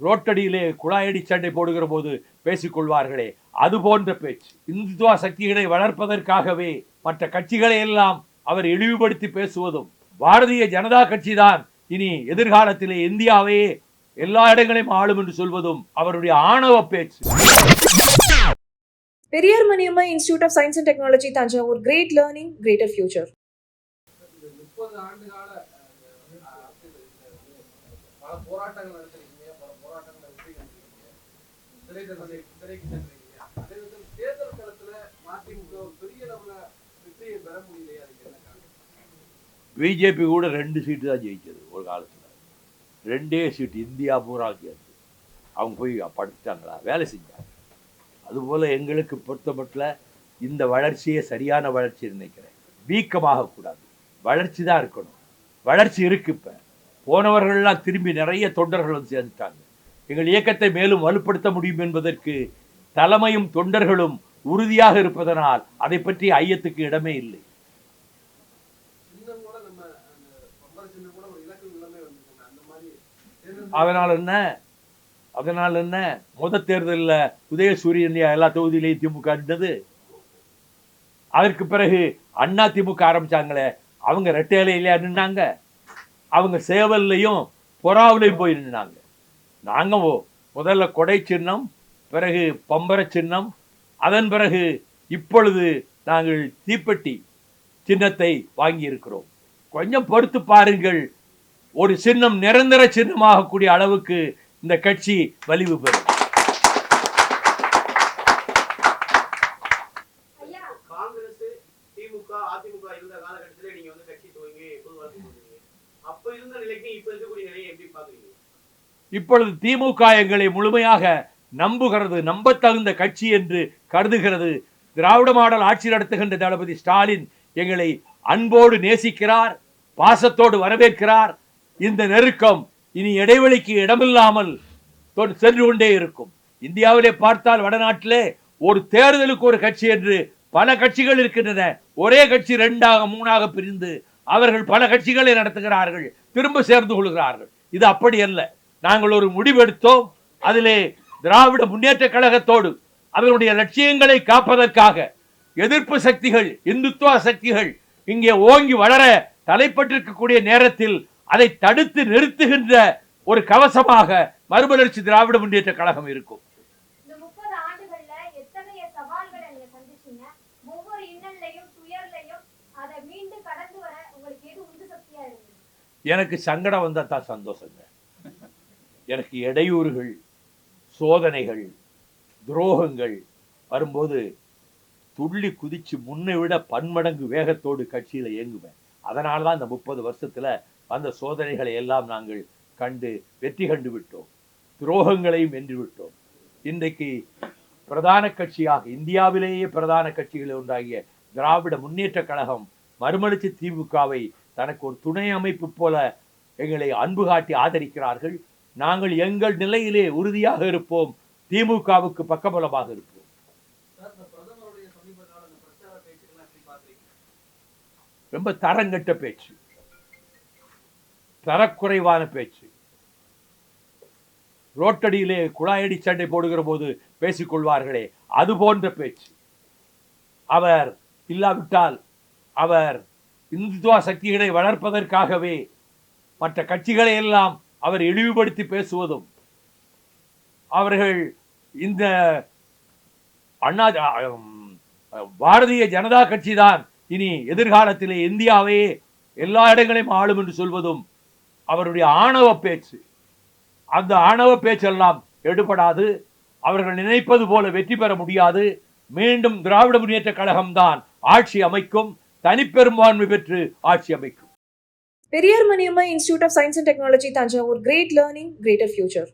ரோட்டடியிலே குழாயடி சண்டை போடுகிற போது பேசிக் கொள்வார்களே அது போன்ற பேச்சு. இந்துத்துவ சக்திகளை வளர்ப்பதற்காகவே மற்ற கட்சிகளை எல்லாம் அவர் இழிவுபடுத்தி பேசுவதும் பாரதிய ஜனதா கட்சிதான் இனி எதிர்காலத்திலே இந்தியாவையே எல்லா இடங்களையும் ஆளும் என்று சொல்வதும் அவருடைய ஆணவ பேச்சு. Periyar Maniammai institute of science and technology Thanjavur. Great learning greater future முப்பது ஆண்டு கால போராட்டங்கள் பல போராட்டங்களை வெற்றி கண்டிருக்கீங்க சிறை தண்டனை சிறைக்கு சென்றிருக்கீங்க அதே நேரத்தில் தேர்தல் களத்துல மதிமுக பெரிய அளவுல வெற்றியை பெற பிஜேபி கூட ரெண்டு சீட்டு தான் ஜெயிச்சது ஒரு காலத்தில். ரெண்டே சீட்டு இந்தியா பூரா சேர்த்து அவங்க போய் படிச்சிட்டாங்களா வேலை செஞ்சாங்க. அதுபோல் எங்களுக்கு பொறுத்தமட்டில் இந்த வளர்ச்சியே சரியான வளர்ச்சி நினைக்கிறேன். வீக்கமாகக்கூடாது வளர்ச்சி தான் இருக்கணும். வளர்ச்சி இருக்கு இப்போ. போனவர்கள்லாம் திரும்பி நிறைய தொண்டர்கள் வந்து சேர்ந்துட்டாங்க. எங்கள் இயக்கத்தை மேலும் வலுப்படுத்த முடியும் என்பதற்கு தலைமையும் தொண்டர்களும் உறுதியாக இருப்பதனால் அதை பற்றி ஐயத்துக்கு இடமே இல்லை. அதனால் என்ன? அதனால் என்ன? முத தேர்தலில் உதயசூரியன் எல்லா தொகுதியிலையும் திமுக இருந்தது அதற்கு பிறகு அண்ணா திமுக ஆரம்பிச்சாங்களே அவங்க ரெட்டையிலையில நின்னாங்க. அவங்க சேவல்லையும் புறாவிலையும் போய் நின்னாங்க. நாங்கள் முதல்ல கொடை சின்னம் பிறகு பம்பர சின்னம் அதன் பிறகு இப்பொழுது நாங்கள் தீப்பெட்டி சின்னத்தை வாங்கியிருக்கிறோம். கொஞ்சம் பொறுத்து பாருங்கள் ஒரு சின்னம் நிரந்தர சின்னமாகக்கூடிய அளவுக்கு இந்த கட்சி வலிவு பெறும். அதிமுக இருந்த நீங்க வந்து கட்சி துவங்கி அப்ப இருந்த நிலைக்கு இப்ப இருக்க இப்பொழுது திமுக எங்களை முழுமையாக நம்புகிறது நம்பத்தகுந்த கட்சி என்று கருதுகிறது. திராவிட மாடல் ஆட்சி நடத்துகின்ற தளபதி ஸ்டாலின் எங்களை அன்போடு நேசிக்கிறார் பாசத்தோடு வரவேற்கிறார். இந்த நெருக்கம் இனி இடைவெளிக்கு இடமில்லாமல் சென்று கொண்டே இருக்கும். இந்தியாவிலே பார்த்தால் வடநாட்டிலே ஒரு தேர்தலுக்கு ஒரு கட்சி என்று பல கட்சிகள் இருக்கின்றன. ஒரே கட்சி ரெண்டாக மூணாக பிரிந்து அவர்கள் பல கட்சிகளை நடத்துகிறார்கள் திரும்ப சேர்ந்து கொள்கிறார்கள். இது அப்படி அல்ல. நாங்கள் ஒரு முடிவெடுத்தோம். அதிலே திராவிட முன்னேற்ற கழகத்தோடு அதனுடைய லட்சியங்களை காப்பதற்காக எதிர்ப்பு சக்திகள் இந்துத்துவ சக்திகள் இங்கே ஓங்கி வளர தலைப்பட்டிருக்கக்கூடிய நேரத்தில் அதை தடுத்து நிறுத்துகின்ற ஒரு கவசமாக மறுமலர்ச்சி திராவிட முன்னேற்ற கழகம் இருக்கும். எனக்கு சங்கடம் வந்தால் தான் சந்தோஷங்க. எனக்கு இடையூறுகள் சோதனைகள் துரோகங்கள் வரும்போது துள்ளி குதிச்சு முன்னை விட பன்மடங்கு வேகத்தோடு கட்சியில் இயங்குவேன். அதனால தான் இந்த முப்பது வருஷத்துல வந்த சோதனைகளை எல்லாம் நாங்கள் கண்டு வெற்றி கண்டு விட்டோம். துரோகங்களையும் வென்று விட்டோம். இன்றைக்கு பிரதான கட்சியாக இந்தியாவிலேயே பிரதான கட்சிகள் ஒன்றாகிய திராவிட முன்னேற்ற கழகம் மறுமலர்ச்சி திமுகவை தனக்கு ஒரு துணை அமைப்பு போல எங்களை அன்பு காட்டி ஆதரிக்கிறார்கள். நாங்கள் எங்கள் நிலையிலே உறுதியாக இருப்போம். திமுகவுக்கு பக்கபலமாக இருப்போம். ரொம்ப தரங்கட்ட பேச்சு. தரக்குறைவான பேச்சு. ரோட்டடியிலே குழாயடி சண்டை போடுகிற போது பேசிக்கொள்வார்களே அது போன்ற பேச்சு. அவர் இல்லாவிட்டால் அவர் இந்துத்துவ சக்திகளை வளர்ப்பதற்காகவே மற்ற கட்சிகளை எல்லாம் அவர் இழிவுபடுத்தி பேசுவதும் அவர்கள் இந்த அண்ணா பாரதிய ஜனதா கட்சிதான். இனி எதிர்காலத்திலே இந்தியாவையே எல்லா இடங்களையும் ஆளும் என்று சொல்வதும் அவருடைய ஆணவ பேச்சு. அந்த ஆணவ பேச்செல்லாம் எடுபடாது. அவர்கள் நினைப்பது போல வெற்றி பெற முடியாது. மீண்டும் திராவிட முன்னேற்ற கழகம்தான் ஆட்சி அமைக்கும். தனிப்பெரும்பான்மை பெற்று ஆட்சி அமைக்கும். Periyar Maniammai institute of science and technology Thanjavur great learning greater future